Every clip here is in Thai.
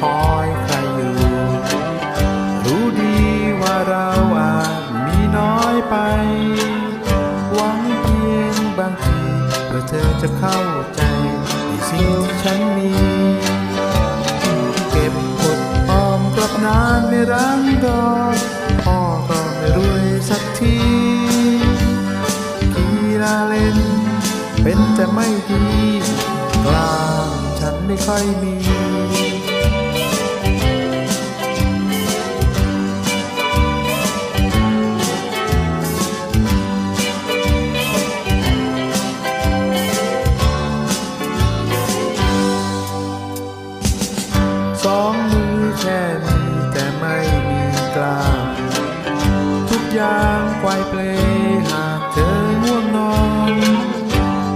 คอยใครอยู่ รู้ดีว่าเราอาจมีน้อยไป หวังเพียงบางทีว่าเธอจะเข้าใจในสิ่งที่ฉันมีเก็บกดออมกลับนานไม่รังดอกพ่อก็ไม่รวยสักทีกีฬาเล่น เป็นแต่ไม่ดีกลางฉันไม่ค่อยมี กล้า ทุกอย่างไกวเปลหากเธอง่วงนอน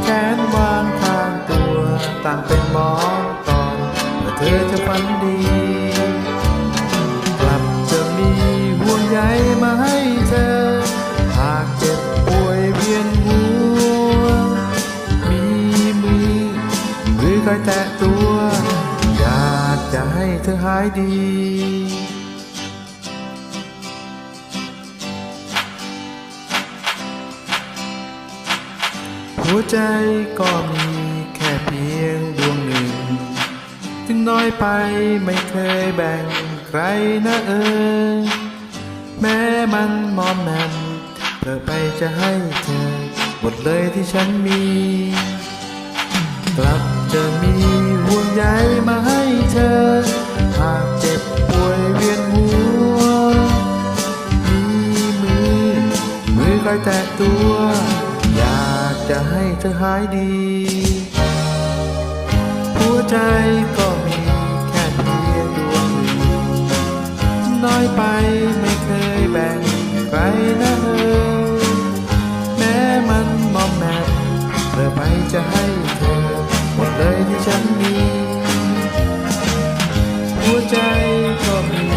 แขนวางข้างตัวต่างเป็นหมอนตอนเมื่อเธอจะฝันดี กลับจะมีห่วงใยมาให้เธอ หากเจ็บป่วยเวียนหัว มีมือมือคอยแตะตัว อยากจะให้เธอหายดี วใจก็มีแค่เพียงดวงหนึ่ง ถึงน้อยไปไม่เคยแบ่งใครนะเออ แม้มันมอมแมมเพื่อไปจะให้เธอ หมดเลยที่ฉันมี กลับจะมีห่วงใยมาให้เธอ หากเจ็บป่วยเวียนหัว มีมือ มือคอยแตะตัว จะให้เธอหายดี หัวใจก็มีแค่เพียงดวงนึ่งน้อยไปไม่เคยแบ่งใครนะเออแม้มันมอมแมมเพื่อไปจะให้เธอ หมดเลยที่ฉันมี หัวใจก็มี